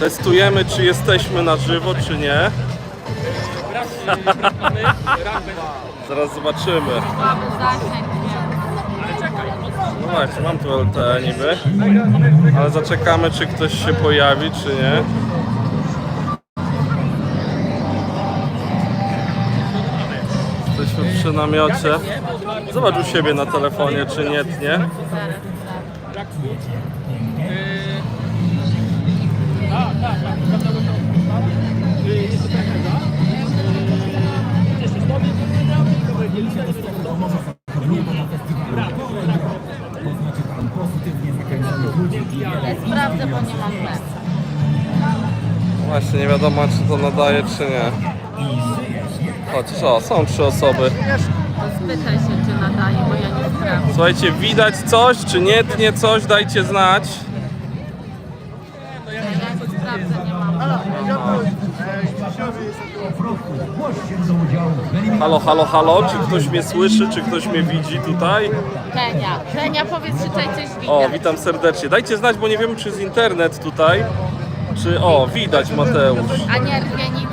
Testujemy, czy jesteśmy na żywo, czy nie. Zaraz zobaczymy. No właśnie, mam tu LTE niby. Ale zaczekamy, czy ktoś się pojawi, czy nie. Jesteśmy przy namiocie. Zobacz u siebie na telefonie, czy nie tnie. Właśnie, nie wiadomo, czy to nadaje, czy nie. Chociaż o, są trzy osoby. Spytaj się, czy nadaje, bo ja nie sprawdzę. Słuchajcie, widać coś, czy nie tnie coś, dajcie znać. Ja nie sprawdzę, nie mam. Halo, halo, halo, czy ktoś mnie słyszy, czy ktoś mnie widzi tutaj? Kenia, Kenia, powiedz, czy tutaj coś widać. O, witam serdecznie. Dajcie znać, bo nie wiem, czy jest internet tutaj, czy... O, widać Mateusz. A nie rwie nic.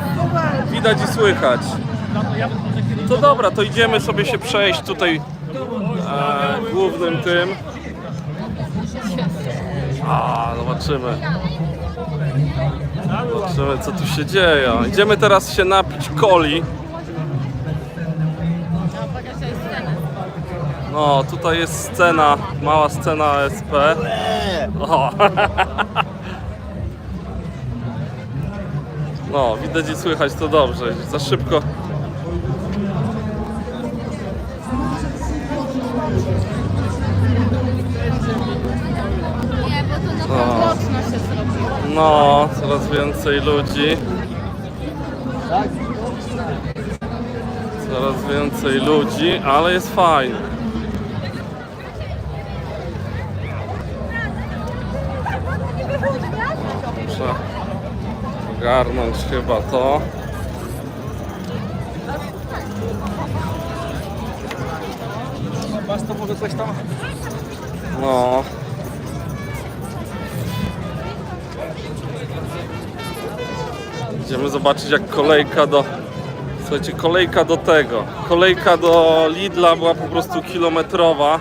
Widać i słychać. To dobra, to idziemy sobie się przejść tutaj e, głównym tym. A, zobaczymy. Zobaczymy, co tu się dzieje. Idziemy teraz się napić coli. No. No, tutaj jest scena, mała scena SP. O. No, widać i słychać to dobrze. Za szybko. Zrobiło. No, coraz więcej ludzi. Coraz więcej ludzi, ale jest fajnie. Muszę ogarnąć chyba to. Was to może coś tam No. Idziemy zobaczyć jak kolejka do... Słuchajcie, kolejka do tego. Kolejka do Lidla była po prostu kilometrowa.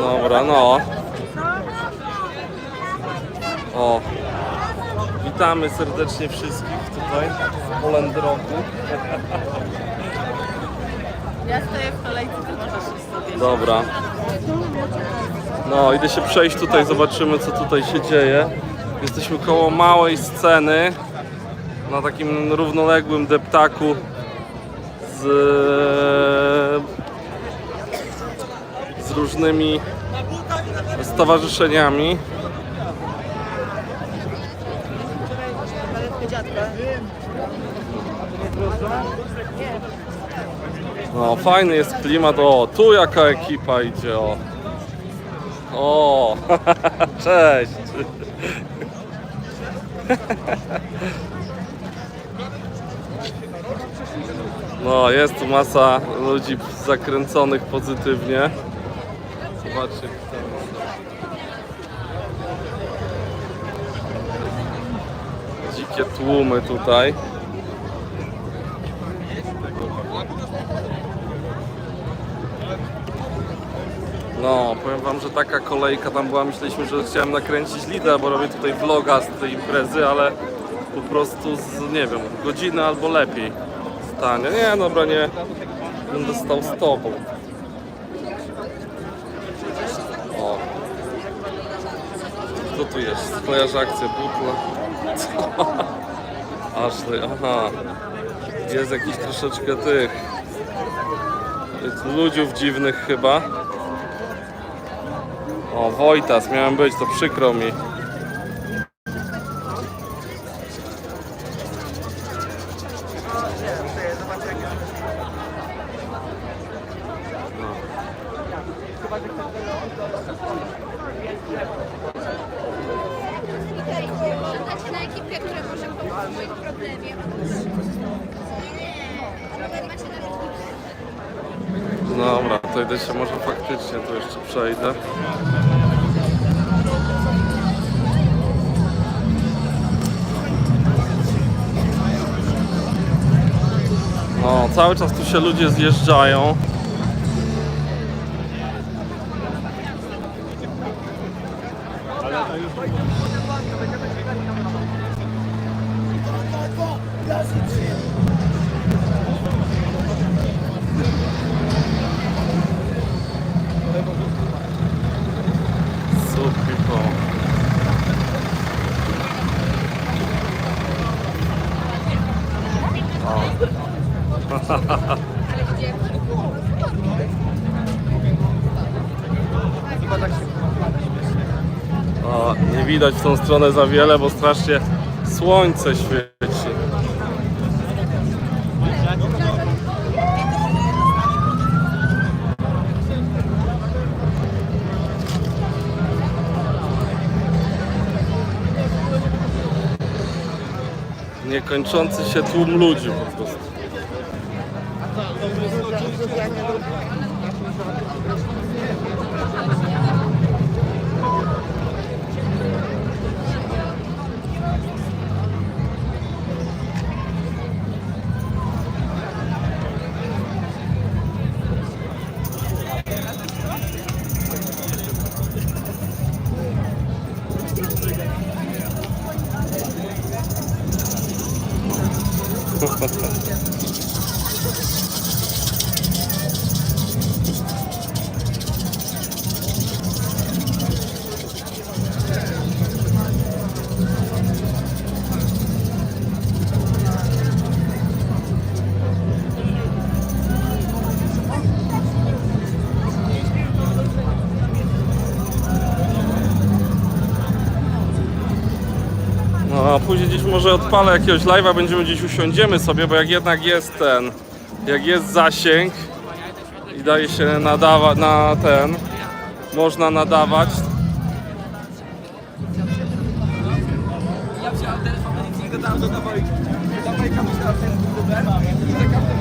Dobra, no. O. Witamy serdecznie wszystkich tutaj w Polendroku. Ja stoję w kolejce, ty możesz sobie. Dobra. No, idę się przejść tutaj, zobaczymy co tutaj się dzieje. Jesteśmy koło małej sceny na takim równoległym deptaku z, z różnymi stowarzyszeniami. No, fajny jest klimat. O, tu jaka ekipa idzie. O, o cześć. No, jest tu masa ludzi zakręconych pozytywnie. Zobaczcie. Dzikie tłumy tutaj. No, powiem wam, że taka kolejka tam była, myśleliśmy, że chciałem nakręcić lidę, bo robię tutaj vloga z tej imprezy, ale po prostu z, nie wiem, godziny albo lepiej stanie. Nie, dobra, nie, będę stał z tobą. O. Kto tu jest? Kojarzy akcję butla. Co? Ashley, aha. Jest jakiś troszeczkę tych ludziów dziwnych chyba. O, Wojtas, miałem być, to przykro mi. Znacie na ekipę, która może pomóc w moim problemie. Nie, ale macie na Dobra, to tutaj się może faktycznie tu jeszcze przejdę. No, cały czas tu się ludzie zjeżdżają. Widać w tą stronę za wiele, bo strasznie słońce świeci. Niekończący się tłum ludzi po prostu. Może odpalę jakiegoś live'a, będziemy gdzieś usiądziemy sobie, bo jak jednak jest ten, jak jest zasięg i daje się nadawać na ten, można nadawać. Ja wziąłem telefon, nie do. Dawojka myślała, że jest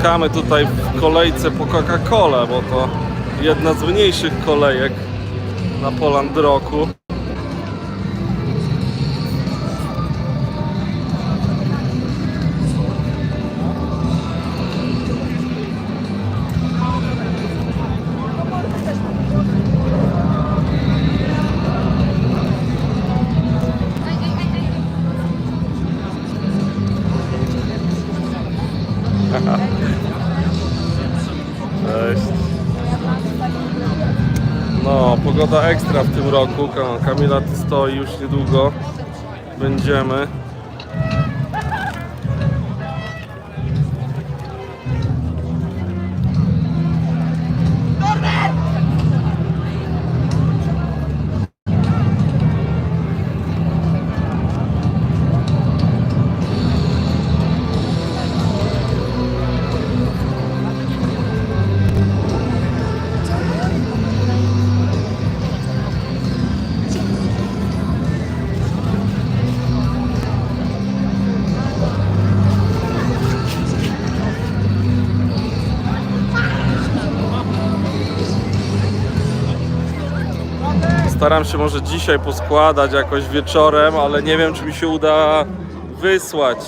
czekamy tutaj w kolejce po Coca-Colę, bo to jedna z mniejszych kolejek na Poland Roku. Pogoda ekstra w tym roku. Ka- Kamila tu stoi już niedługo. Będziemy. Staram się może dzisiaj poskładać jakoś wieczorem, ale nie wiem czy mi się uda wysłać.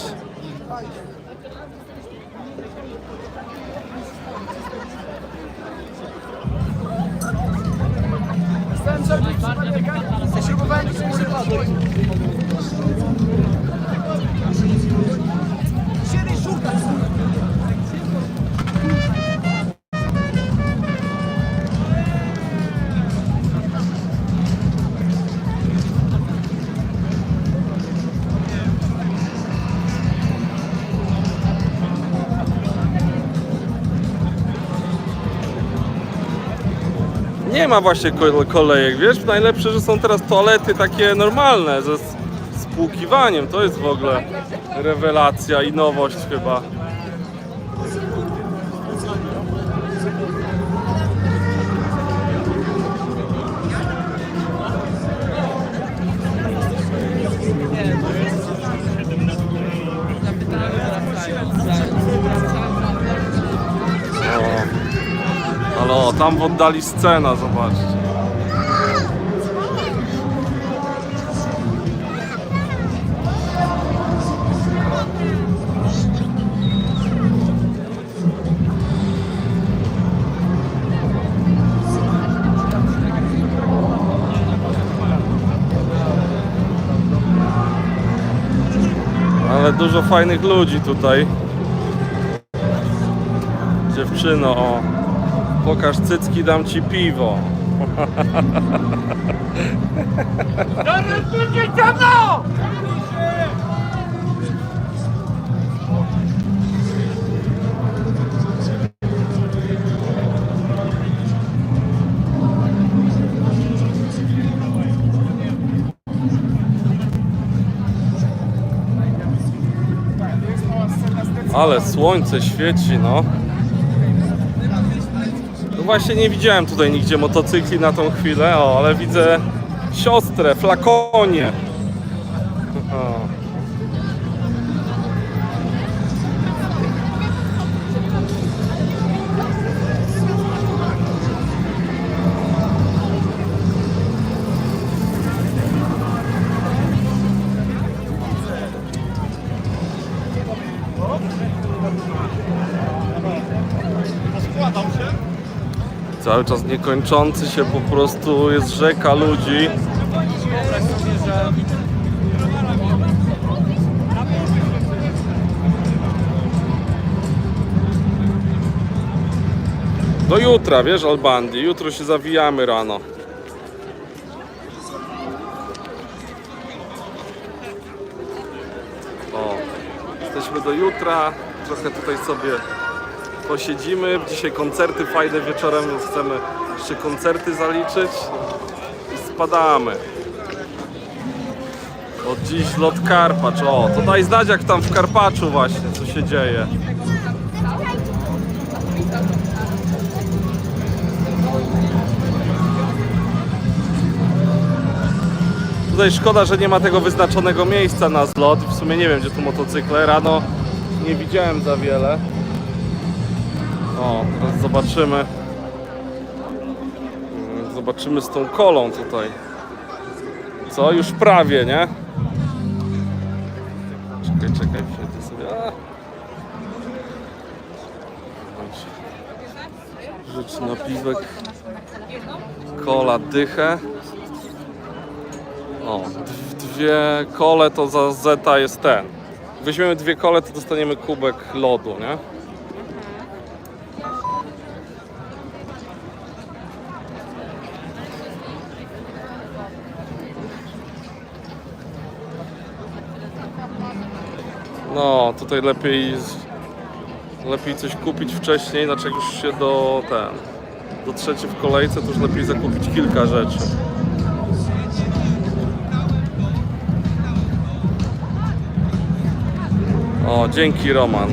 Ma właśnie ko- kolejek, wiesz? Najlepsze, że są teraz toalety takie normalne, ze spłukiwaniem. To jest w ogóle rewelacja i nowość chyba. Tam w oddali scena, zobaczcie. Ale dużo fajnych ludzi tutaj. Dziewczyno, o. Pokaż cycki, dam ci piwo. Ale słońce świeci, no. No właśnie nie widziałem tutaj nigdzie motocykli na tą chwilę, o, ale widzę siostrę, flakonie. Cały czas niekończący się po prostu jest rzeka ludzi. Do jutra, wiesz, Albandi. Jutro się zawijamy rano. O, jesteśmy do jutra. Trochę tutaj sobie posiedzimy. Dzisiaj koncerty fajne wieczorem, więc chcemy jeszcze koncerty zaliczyć. I spadamy. Od dziś lot Karpacz. O, to daj znać jak tam w Karpaczu właśnie, co się dzieje. Tutaj szkoda, że nie ma tego wyznaczonego miejsca na zlot. W sumie nie wiem, gdzie tu motocykle. Rano nie widziałem za wiele. O, teraz zobaczymy. Zobaczymy z tą kolą tutaj. Co? Już prawie, nie? Czekaj, czekaj, wsiedzę sobie. Rzecz napiwek. Kola dychę. O, dwie kole to za zeta jest ten. Weźmiemy dwie kole, to dostaniemy kubek lodu, nie? No, tutaj lepiej lepiej coś kupić wcześniej, znaczy jak już się do ten dotrzecie w kolejce, to już lepiej zakupić kilka rzeczy. O, dzięki Roman.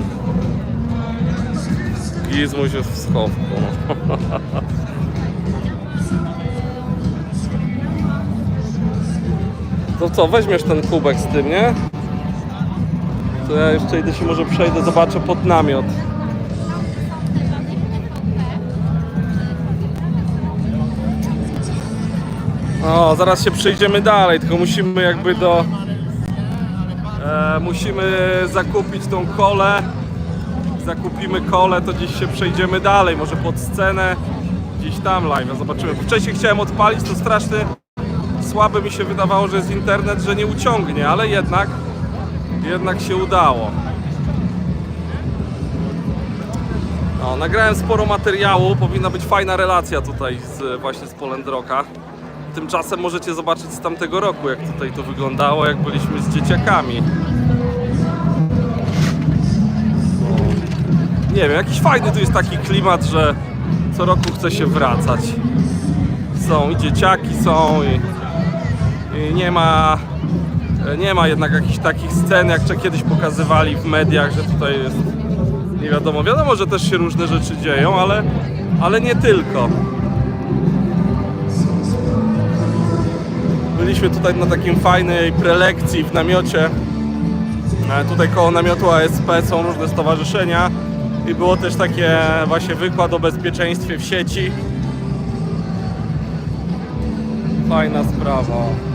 Gizmuś jest w schowku. To co, weźmiesz ten kubek z tym, nie? To ja jeszcze idę się może przejdę, zobaczę pod namiot. O, zaraz się przejdziemy dalej, tylko musimy jakby do... E, musimy zakupić tą kolę. Zakupimy kolę, to dziś się przejdziemy dalej, może pod scenę, gdzieś tam live, zobaczymy. Wcześniej chciałem odpalić, to straszny, słaby mi się wydawało, że jest internet, że nie uciągnie, ale jednak, jednak się udało. No, nagrałem sporo materiału, powinna być fajna relacja tutaj z, właśnie z Polendroka. Tymczasem możecie zobaczyć z tamtego roku, jak tutaj to wyglądało, jak byliśmy z dzieciakami. O. Nie wiem, jakiś fajny tu jest taki klimat, że co roku chce się wracać. są, i dzieciaki są, i, i nie ma nie ma jednak jakichś takich scen, jak kiedyś pokazywali w mediach, że tutaj jest nie wiadomo. Wiadomo, że też się różne rzeczy dzieją, ale, ale nie tylko. Byliśmy tutaj na takim fajnej prelekcji w namiocie. E, Tutaj koło namiotu ASP są różne stowarzyszenia i było też takie właśnie wykład o bezpieczeństwie w sieci. Fajna sprawa.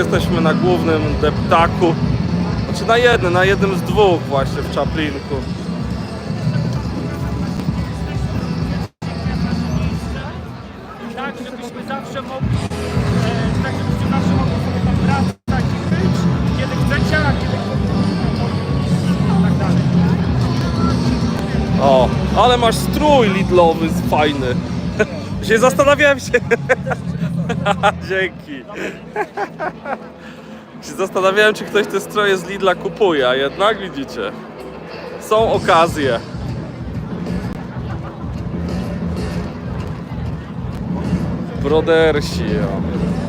Jesteśmy na głównym deptaku. Znaczy na jednym, na jednym z dwóch właśnie w Czaplinku. tak, żebyśmy zawsze mogli, e, tak żebyście zawsze mogli sobie tam wracać i być, kiedy chcecie, a kiedy tak dalej. O, ale masz strój lidlowy z- fajny. się zastanawiałem się. Dzięki. się zastanawiałem, czy ktoś te stroje z Lidla kupuje, a jednak widzicie. Są okazje. Brodersi. O.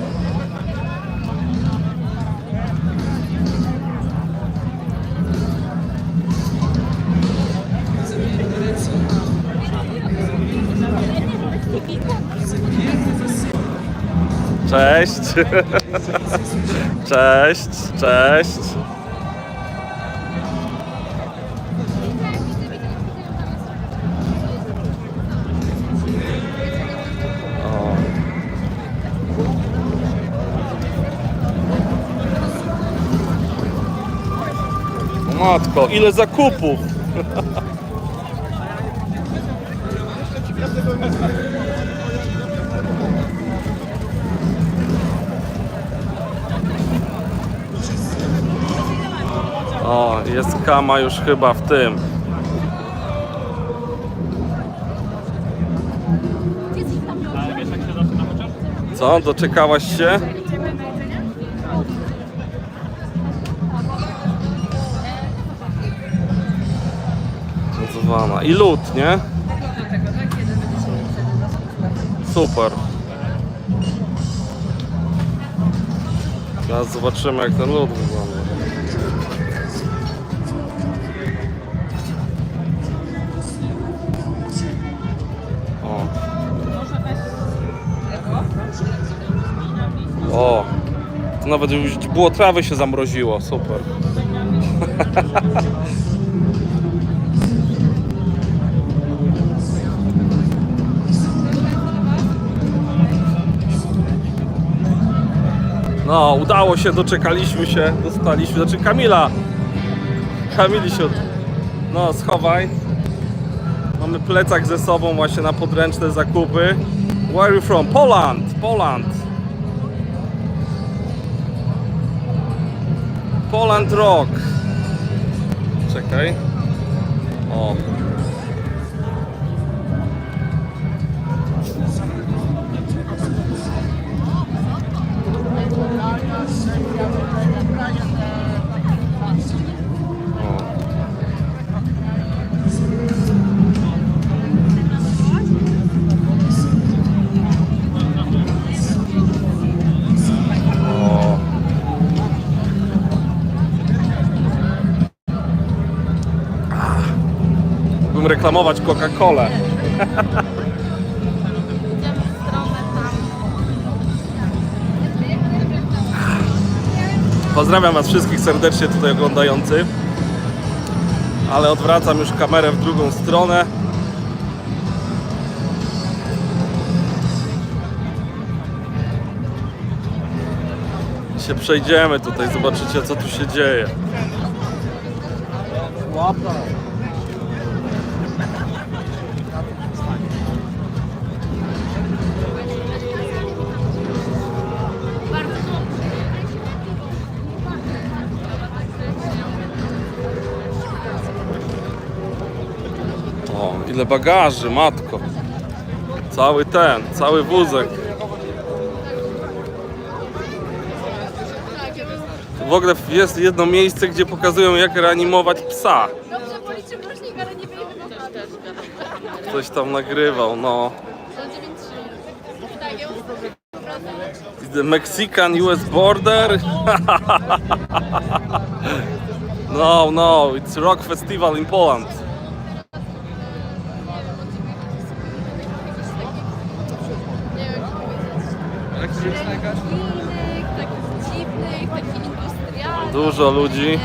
Cześć. Cześć, cześć. Matko, ile zakupów! O, jest kama już chyba w tym. Co, doczekałaś się? I lód, nie? Super. Teraz zobaczymy jak ten lód wygląda. O. To nawet już było trawy się zamroziło, super. No, udało się, doczekaliśmy się, dostaliśmy, znaczy Kamila. Kamili się. No, schowaj. Mamy plecak ze sobą właśnie na podręczne zakupy. Where are you from? Poland! Poland! Poland Rock! Czekaj. O. reklamować Coca-Colę. Pozdrawiam Was wszystkich serdecznie tutaj oglądających. Ale odwracam już kamerę w drugą stronę. Się przejdziemy tutaj, zobaczycie co tu się dzieje. O, ile bagaży, matko. Cały ten, cały wózek. W ogóle jest jedno miejsce, gdzie pokazują jak reanimować psa. Dobrze ale nie. Ktoś tam nagrywał, no. Do 9-3. Ja już The Mexican US border? no, no, it's rock festival in Poland. Dużo ludzi.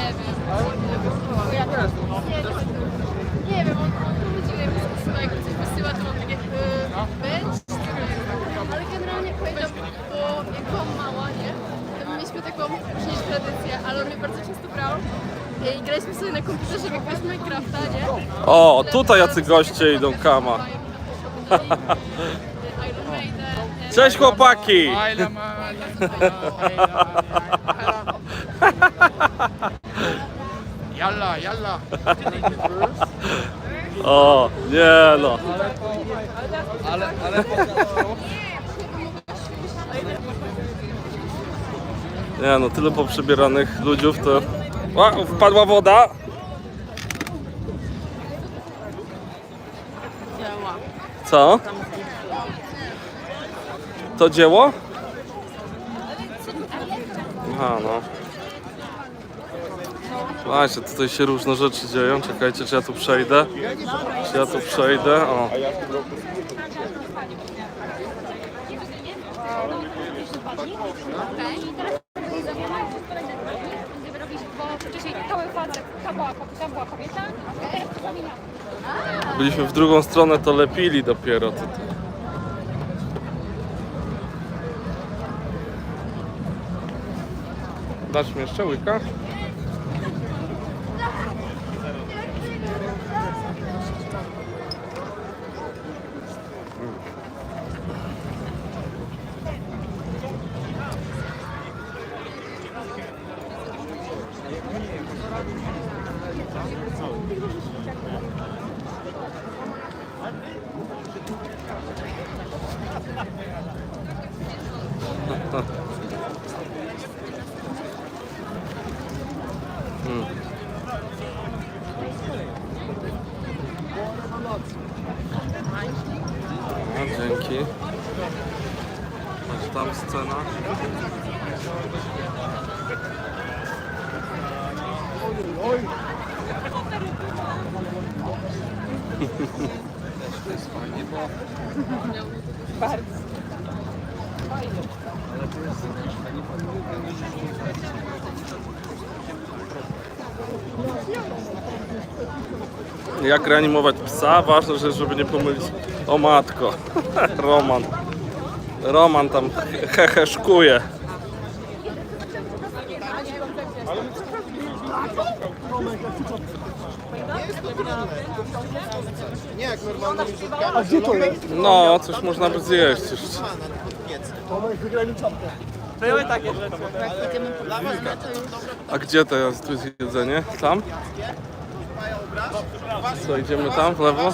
Nie wiem. On, prowadził jak wysyła, jak coś wysyła, to on takie yy, być. Ale generalnie pamiętam, bo jak byłam mała, nie? To my mieliśmy taką nie tradycję, ale on mnie bardzo często brał. I graliśmy sobie na komputerze w jakiegoś Minecrafta, nie? O, tutaj jacy goście idą, kama. Cześć chłopaki! Jalla, jalla. O, nie no. Ale, ale Nie no, tyle poprzebieranych ludziów to... O, wpadła woda. Co? To dzieło? Aha, no. Właśnie, tutaj się różne rzeczy dzieją. Czekajcie, czy ja tu przejdę? Czy ja tu przejdę? O. Byliśmy w drugą stronę, to lepili dopiero tutaj. Dasz mi jeszcze łyka? No, dzięki. Masz tam scena. Jak reanimować psa? Ważne, że żeby nie pomylić. O matko, Roman. Roman tam heheszkuje. No, coś można by zjeść jeszcze. były takie rzeczy. A gdzie tu jest jedzenie? Tam? Co, idziemy tam w lewo?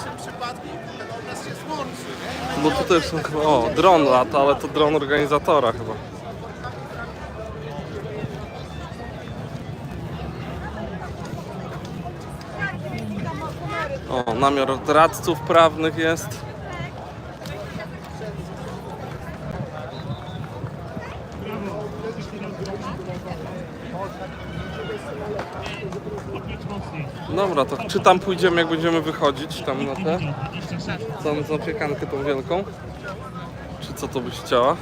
Bo tu też są chyba... O, dron lata, ale to dron organizatora chyba. O, namiar radców prawnych jest. Dobra, to czy tam pójdziemy, jak będziemy wychodzić tam na te? Tam zapiekankę tą wielką? Czy co to byś chciała?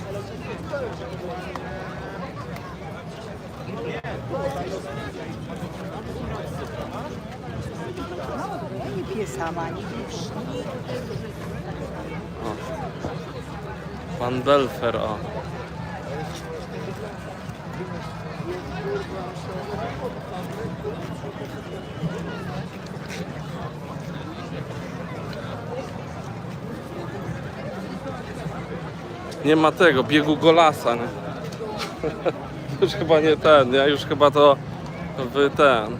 Nie pije sama, nie Pan Delfer, o. Nie ma tego, biegu golasa, nie? Już chyba nie ten, nie? Już chyba to wy ten...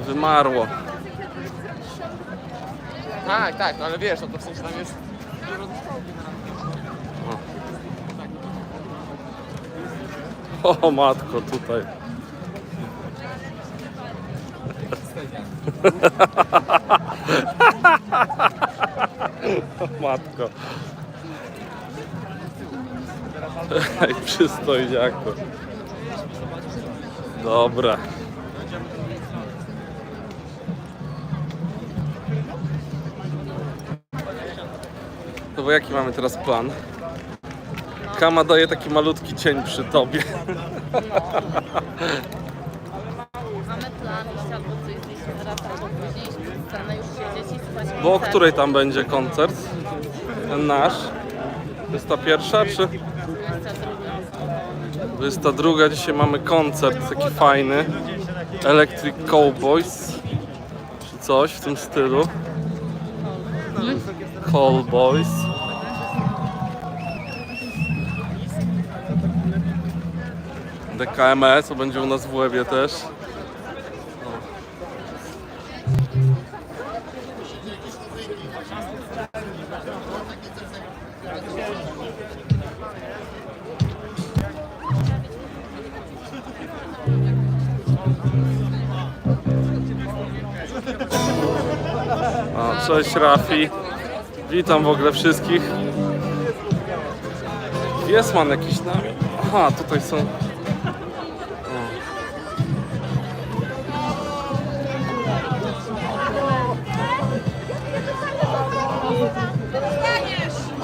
Wymarło. Tak, tak, no ale wiesz, no to w sensie tam jest... O matko, tutaj. O matko. Ej, przystojniaku. Dobra. To bo jaki mamy teraz plan? Kama daje taki malutki cień przy tobie. Mamy plan iść albo coś zjeść teraz, albo później iść na scenę, już siedzieć i słuchać Bo o której tam będzie koncert? Ten nasz? 21 czy? 22. 22 dzisiaj mamy koncert taki fajny. Electric Cowboys czy coś w tym stylu. Callboys. DKMS, to będzie u nas w Łebie też. A, cześć Rafi. Witam w ogóle wszystkich. Jest man jakiś z nami. Aha, tutaj są.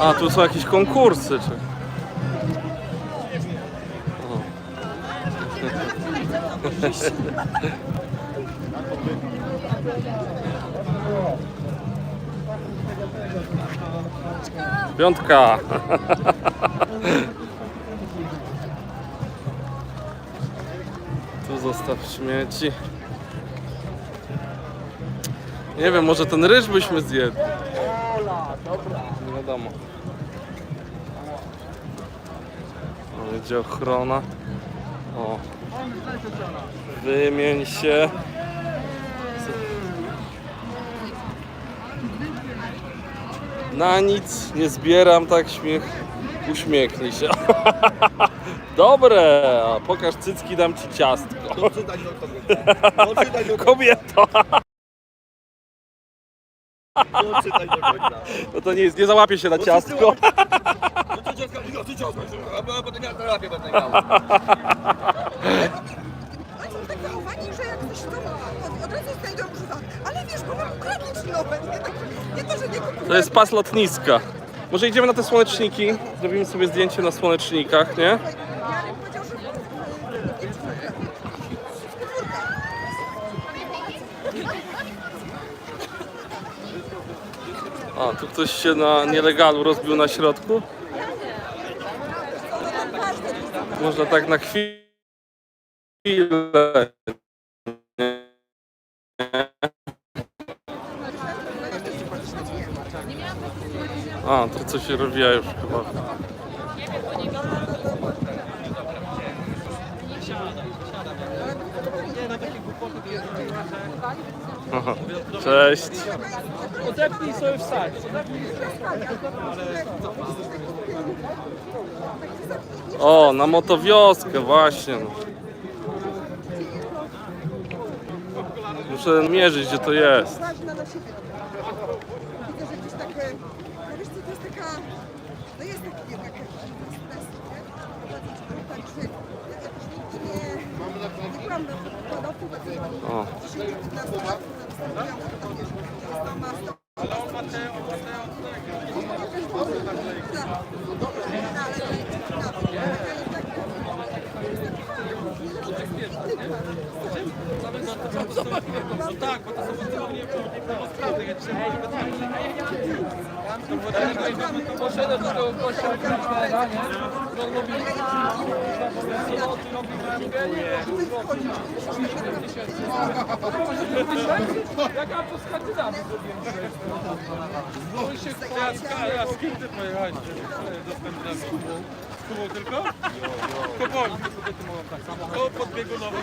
A, tu są jakieś konkursy. Czy... Piątka. Tu zostaw śmieci. Nie wiem, może ten ryż byśmy zjedli. Nie wiadomo. O, Będzie ochrona. O. Wymień się. Na nic nie zbieram tak śmiech. Uśmiechnij się. Dobre, a pokaż cycki, dam ci ciastko. Kobieto. No to nie jest, nie załapię się na ciastko. No to dziecko, ty a potem ja będę miał. Tak że jak ktoś to od razu znajdą. Ale wiesz, bo czy nowe? Tak, nie to, że nie. To jest pas lotniska. Może idziemy na te słoneczniki? Zrobimy sobie zdjęcie na słonecznikach, nie? A, tu ktoś się na nielegalu rozbił na środku. Można tak na chwilę. A, to coś się rozwija już chyba. Aha, Cześć. Odepnij sobie wstać. O, na motowioskę właśnie. No. Muszę mierzyć, gdzie to jest. Ważna na siebie. Widzę, że gdzieś tak, e, no to jest taka, no jest taki jednak stres, nie? Także jakoś nigdy nie, nie byłam do roku, bo O. dzisiaj na start, występują, to wiesz, jest doma, Poszedłem do tego gościa, który ma badanie, on mówi, jaka to Skandynawii zrobiłem Mój się ja, ja z kim ty pojechałeś do Skandynawii? Z Kubą tylko? Kobol, kobiety mogą tak samo. To podbiegunowo.